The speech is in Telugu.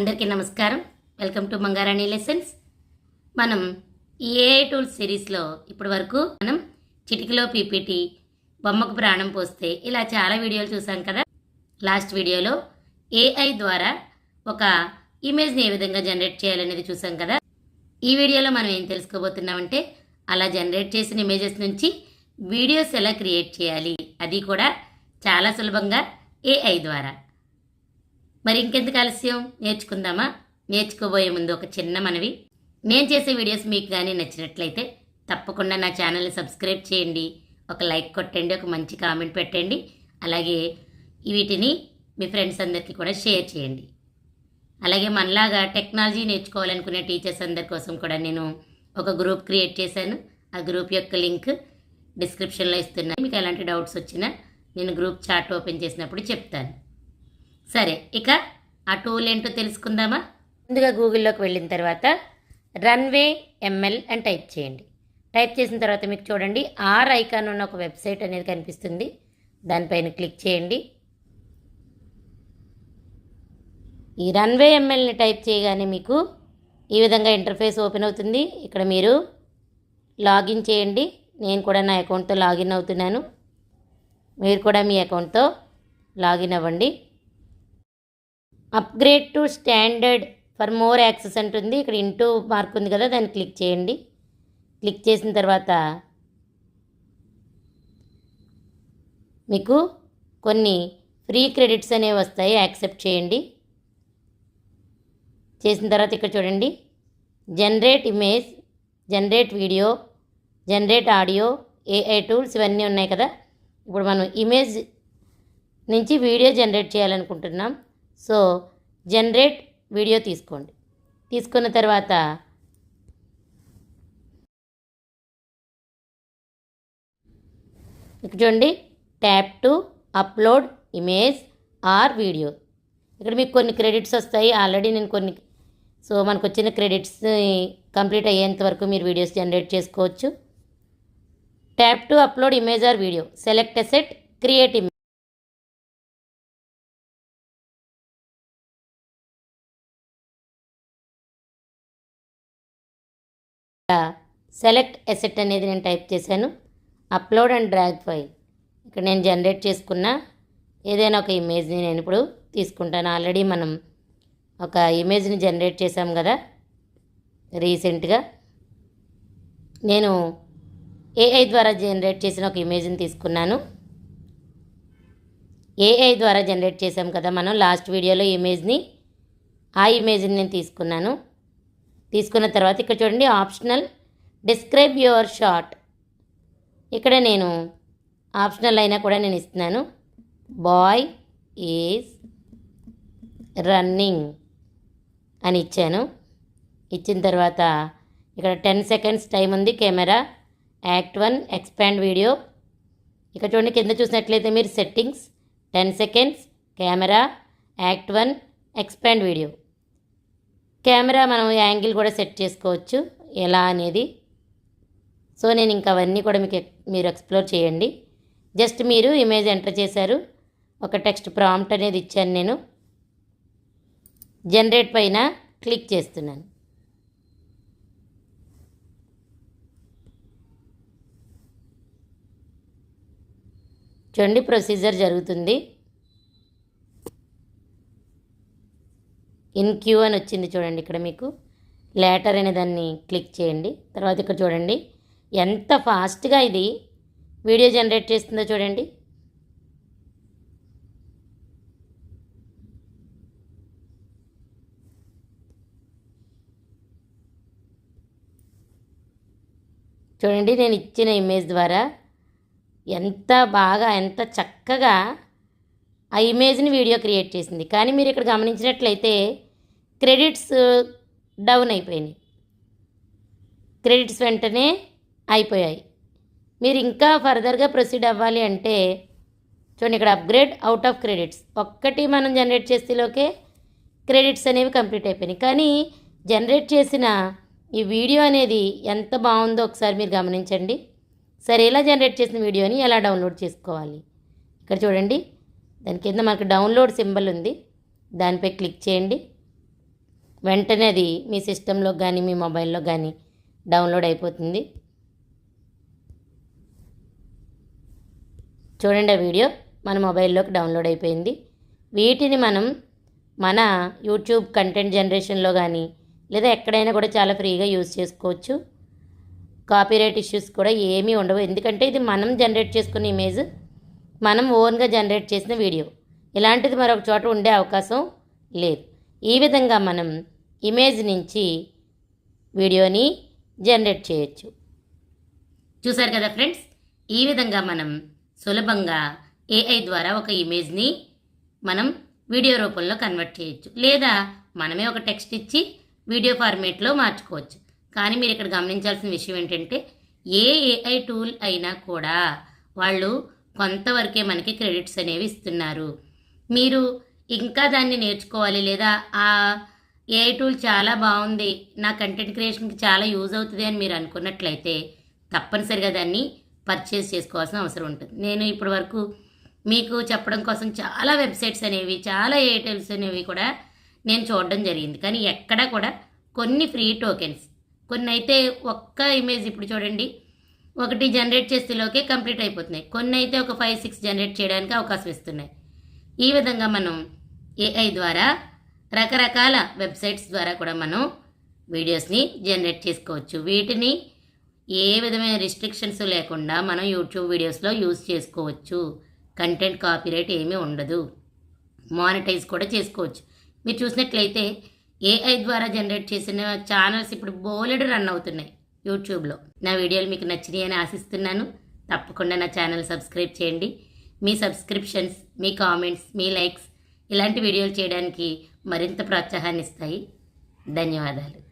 అందరికీ నమస్కారం. వెల్కమ్ టు మంగారాణి లెసన్స్ మనం ఈ ఏఐ టూల్స్ సిరీస్లో ఇప్పటి వరకు మనం చిటికలో పీపీటీ బొమ్మకు ప్రాణం పోస్తే ఇలా చాలా వీడియోలు చూసాం కదా. లాస్ట్ వీడియోలో ఏఐ ద్వారా ఒక ఇమేజ్ని ఏ విధంగా జనరేట్ చేయాలనేది చూసాం కదా. ఈ వీడియోలో మనం ఏం తెలుసుకోబోతున్నామంటే అలా జనరేట్ చేసిన ఇమేజెస్ నుంచి వీడియోస్ ఎలా క్రియేట్ చేయాలి? అది కూడా చాలా సులభంగా ఏఐ ద్వారా. మరి ఇంకెందుకు ఆలస్యం? నేర్చుకుందామా? నేర్చుకోబోయే ముందు ఒక చిన్న మనవి. నేను చేసే వీడియోస్ మీకు కానీ నచ్చినట్లయితే తప్పకుండా నా ఛానల్ని సబ్స్క్రైబ్ చేయండి. ఒక లైక్ కొట్టండి ఒక మంచి కామెంట్ పెట్టండి. అలాగే వీటిని మీ ఫ్రెండ్స్ అందరికీ కూడా షేర్ చేయండి. అలాగే మనలాగా టెక్నాలజీ నేర్చుకోవాలనుకునే టీచర్స్ అందరి కోసం కూడా నేను ఒక గ్రూప్ క్రియేట్ చేశాను. ఆ గ్రూప్ యొక్క లింక్ డిస్క్రిప్షన్లో ఇస్తున్నాను. మీకు ఎలాంటి డౌట్స్ వచ్చినా నేను గ్రూప్ చాట్ ఓపెన్ చేసినప్పుడు చెప్తాను. సరే ఇక ఆ టూల్ ఏంటో తెలుసుకుందామా? ముందుగా గూగుల్లోకి వెళ్ళిన తర్వాత రన్వే ఎంఎల్ అని టైప్ చేయండి. టైప్ చేసిన తర్వాత మీకు చూడండి ఆర్ ఐకాన్ ఉన్న ఒక వెబ్సైట్ అనేది కనిపిస్తుంది. దానిపైన క్లిక్ చేయండి. ఈ రన్వే ఎంఎల్ని టైప్ చేయగానే మీకు ఈ విధంగా ఇంటర్ఫేస్ ఓపెన్ అవుతుంది. ఇక్కడ మీరు లాగిన్ చేయండి. నేను కూడా నా అకౌంట్తో లాగిన్ అవుతున్నాను. మీరు కూడా మీ అకౌంట్తో లాగిన్ అవ్వండి. Upgrade to standard for more access అంటుంది ఇక్కడ ఇంటూ మార్క్ ఉంది కదా దాన్ని క్లిక్ చేయండి. క్లిక్ చేసిన తర్వాత మీకు కొన్ని ఫ్రీ క్రెడిట్స్ అనేవి వస్తాయి. యాక్సెప్ట్ చేయండి. చేసిన తర్వాత ఇక్కడ చూడండి. Generate image generate video generate audio AI tools ఇవన్నీ ఉన్నాయి కదా. ఇప్పుడు మనం ఇమేజ్ నుంచి వీడియో జనరేట్ చేయాలనుకుంటున్నాం. సో జనరేట్ వీడియో తీసుకోండి. తీసుకున్న తర్వాత ఇక్కడ చూడండి tap to upload image or video ఇక్కడ మీకు కొన్ని క్రెడిట్స్ వస్తాయి. ఆల్రెడీ నేను కొన్ని సో మనకు వచ్చిన క్రెడిట్స్ కంప్లీట్ అయ్యేంత వరకు మీరు వీడియోస్ జనరేట్ చేసుకోవచ్చు. Tap to upload image or video select asset create image select asset అనేది నేను టైప్ చేశాను. అప్లోడ్ అండ్ డ్రాగ్ ఫైల్ ఇక్కడ నేను జనరేట్ చేసుకున్న ఏదైనా ఒక ఇమేజ్ని నేను ఇప్పుడు తీసుకుంటాను. ఆల్రెడీ మనం ఒక ఇమేజ్ని జనరేట్ చేసాం కదా రీసెంట్గా నేను ఏఐ ద్వారా జనరేట్ చేసిన ఒక ఇమేజ్ని తీసుకున్నాను. ఏఐ ద్వారా జనరేట్ చేసాం కదా మనం లాస్ట్ వీడియోలో ఇమేజ్ని ఆ ఇమేజ్ని నేను తీసుకున్నాను. తీసుకున్న తర్వాత ఇక్కడ చూడండి ఆప్షనల్ డిస్క్రైబ్ యువర్ షార్ట్ ఇక్కడ నేను ఆప్షనల్ అయినా కూడా నేను ఇస్తున్నాను. బాయ్ ఈజ్ రన్నింగ్ అని ఇచ్చాను. ఇచ్చిన తర్వాత ఇక్కడ టెన్ సెకండ్స్ టైం ఉంది camera. Act one expand video ఇక్కడ చూడండి కింద చూసినట్లయితే మీరు settings ten seconds camera. Act one expand video camera మనం యాంగిల్ కూడా సెట్ చేసుకోవచ్చు. ఎలా అనేది. సో నేను ఇంకా అవన్నీ కూడా మీకు మీరు ఎక్స్ప్లోర్ చేయండి. జస్ట్ మీరు ఇమేజ్ ఎంటర్ చేశారు. ఒక టెక్స్ట్ ప్రాంప్ట్ అనేది ఇచ్చాను నేను. జనరేట్ పైన క్లిక్ చేస్తున్నాను. చూడండి ప్రొసీజర్ జరుగుతుంది. ఇన్ క్యూ అని వచ్చింది చూడండి ఇక్కడ మీకు. లేటర్ అనే దాన్ని క్లిక్ చేయండి. తర్వాత ఇక్కడ చూడండి. ఎంత ఫాస్ట్గా ఇది వీడియో జనరేట్ చేస్తుందో చూడండి. చూడండి నేను ఇచ్చిన ఇమేజ్ ద్వారా ఎంత బాగా ఎంత చక్కగా ఆ ఇమేజ్ని వీడియో క్రియేట్ చేసింది. కానీ మీరు ఇక్కడ గమనించినట్లయితే క్రెడిట్స్ డౌన్ uh, అయిపోయినాయి. క్రెడిట్స్ వెంటనే అయిపోయాయి. మీరు ఇంకా ఫర్దర్గా ప్రొసీడ్ అవ్వాలి అంటే చూడండి ఇక్కడ అప్గ్రేడ్ అవుట్ ఆఫ్ క్రెడిట్స్ ఒక్కటి మనం జనరేట్ చేసేలోకే క్రెడిట్స్ అనేవి కంప్లీట్ అయిపోయినాయి. కానీ జనరేట్ చేసిన ఈ వీడియో అనేది ఎంత బాగుందో ఒకసారి మీరు గమనించండి. సరే ఎలా జనరేట్ చేసిన వీడియోని ఎలా డౌన్లోడ్ చేసుకోవాలి? ఇక్కడ చూడండి. దాని కింద మనకు డౌన్లోడ్ సింబల్ ఉంది. దానిపై క్లిక్ చేయండి. వెంటనే అది మీ సిస్టంలో కానీ మీ మొబైల్లో కానీ డౌన్లోడ్ అయిపోతుంది. చూడండి ఆ వీడియో. మన మొబైల్లోకి డౌన్లోడ్ అయిపోయింది. వీటిని మనం మన యూట్యూబ్ కంటెంట్ జనరేషన్లో కానీ లేదా ఎక్కడైనా కూడా చాలా ఫ్రీగా యూజ్ చేసుకోవచ్చు. కాపీరైట్ ఇష్యూస్ కూడా ఏమీ ఉండవు. ఎందుకంటే ఇది మనం జనరేట్ చేసుకున్న ఇమేజ్. మనం ఓన్గా జనరేట్ చేసిన వీడియో. ఇలాంటిది మరొక చోట ఉండే అవకాశం లేదు. ఈ విధంగా మనం ఇమేజ్ నుంచి వీడియోని జనరేట్ చేయొచ్చు. చూసారు కదా ఫ్రెండ్స్? ఈ విధంగా మనం సులభంగా ఏఐ ద్వారా ఒక ఇమేజ్ని మనం వీడియో రూపంలో కన్వర్ట్ చేయొచ్చు. లేదా మనమే ఒక టెక్స్ట్ ఇచ్చి వీడియో ఫార్మేట్లో మార్చుకోవచ్చు. కానీ మీరు ఇక్కడ గమనించాల్సిన విషయం ఏంటంటే ఏ ఏఐ టూల్ అయినా కూడా వాళ్ళు కొంతవరకే మనకి క్రెడిట్స్ అనేవి ఇస్తున్నారు. మీరు ఇంకా దాన్ని నేర్చుకోవాలి లేదా ఆ ఏ టూల్ చాలా బాగుంది నా కంటెంట్ క్రియేషన్కి చాలా యూజ్ అవుతుంది అని మీరు అనుకున్నట్లయితే తప్పనిసరిగా దాన్ని పర్చేస్ చేసుకోవాల్సిన అవసరం ఉంటుంది. నేను ఇప్పటి వరకు మీకు చెప్పడం కోసం చాలా వెబ్సైట్స్ అనేవి చాలా ఏఐ టూల్స్ అనేవి కూడా నేను చూడడం జరిగింది. కానీ ఎక్కడా కూడా కొన్ని ఫ్రీ టోకెన్స్ కొన్ని అయితే ఒక్క ఇమేజ్ ఇప్పుడు చూడండి ఒకటి జనరేట్ చేసేలోకే కంప్లీట్ అయిపోతున్నాయి. కొన్ని అయితే ఒక ఫైవ్ సిక్స్ జనరేట్ చేయడానికి అవకాశం ఇస్తున్నాయి. ఈ విధంగా మనం ఏఐ ద్వారా రకరకాల వెబ్సైట్స్ ద్వారా కూడా మనం వీడియోస్ని జనరేట్ చేసుకోవచ్చు. వీటిని ఏ విధమైన రిస్ట్రిక్షన్స్ లేకుండా మనం యూట్యూబ్ వీడియోస్లో యూజ్ చేసుకోవచ్చు. కంటెంట్ కాపీరైట్ ఏమీ ఉండదు. మానిటైజ్ కూడా చేసుకోవచ్చు. మీరు చూసినట్లయితే ఏఐ ద్వారా జనరేట్ చేసిన ఛానల్స్ ఇప్పుడు బోలెడు రన్ అవుతున్నాయి. యూట్యూబ్లో. నా వీడియోలు మీకు నచ్చినాయి అని ఆశిస్తున్నాను. తప్పకుండా నా ఛానల్ సబ్స్క్రైబ్ చేయండి. మీ సబ్స్క్రిప్షన్స్ మీ కామెంట్స్ మీ లైక్స్ ఇలాంటి వీడియోలు చేయడానికి మరింత ప్రోత్సాహాన్ని ఇస్తాయి. ధన్యవాదాలు.